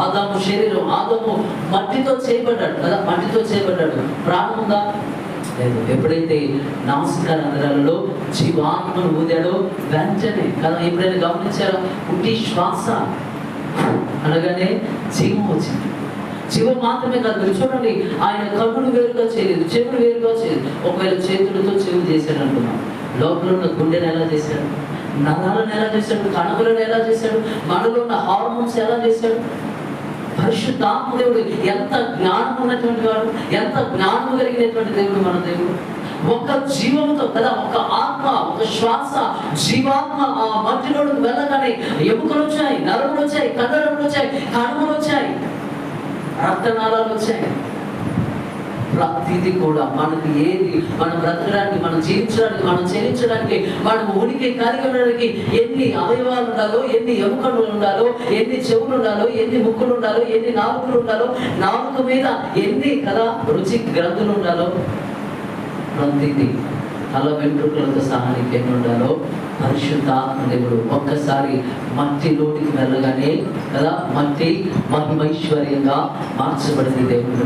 ఆదాము శరీరం ఆదాము మట్టితో చేయబడ్డాడు కదా? మట్టితో చేయబడ్డాడు. ప్రాణం ఉందా? లేదు. ఎప్పుడైతే నమస్కార అందరాలలో జీవాత్మను ఊదాడో వెంటనే కదా ఎప్పుడైనా గమనించారా? పుట్టి శ్వాస. అనగానే జీవం వచ్చింది. జీవం మాత్రమే కాదు మీరు చూడండి ఆయన కన్నులు వేరుగా చేయలేదు చెవులు వేరుగా చేయలేదు. ఒకవేళ చేతులతో చెవి చేశాడు అనుకున్నాం లోపల ఉన్న గుండెను ఎలా చేశాడు? నరాలను ఎలా చేశాడు? కణులను ఎలా చేశాడు? మనలో ఉన్న హార్మోన్స్ ఎలా చేశాడు? పరిశుద్ధాత్మ దేవుడు ఎంత జ్ఞానం ఉన్నటువంటి వాడు ఎంత జ్ఞానం కలిగినటువంటి దేవుడు మన దేవుడు. ఒక జీవంతో కదా ఒక ఆత్మ ఒక శ్వాస జీవాత్మ ఆ మట్టిలోకి వెళ్ళగానే ఎముకలు వచ్చాయి నరములు వచ్చాయి కండరములు వచ్చాయి కణములు వచ్చాయి రక్తనాళాలు వచ్చాయి. ప్రతిది కూడా మనకి ఏది మనం బ్రతకడానికి మనం జీవించడానికి మనం చెల్లించడానికి మనం ఉనికి కలిగి ఉండడానికి ఎన్ని అవయవాలు ఉండాలో ఎన్ని ఎముకలు ఉండాలో ఎన్ని చెవులు ఉండాలో ఎన్ని ముక్కులు ఉండాలో ఎన్ని నాలుగులు ఉండాలో నాలుగు మీద ఎన్ని కదా రుచి గ్రంథులు ఉండాలో ప్రతిది తల వెంట్రుకలతో సహా ఎన్ని ఉండాలో పరిశుద్ధాత్మ దేవుడు ఒక్కసారి మట్టి లోటుకి వెళ్ళగానే కదా మట్టి మహిమైశ్వర్యంగా మార్చబడింది దేవుడు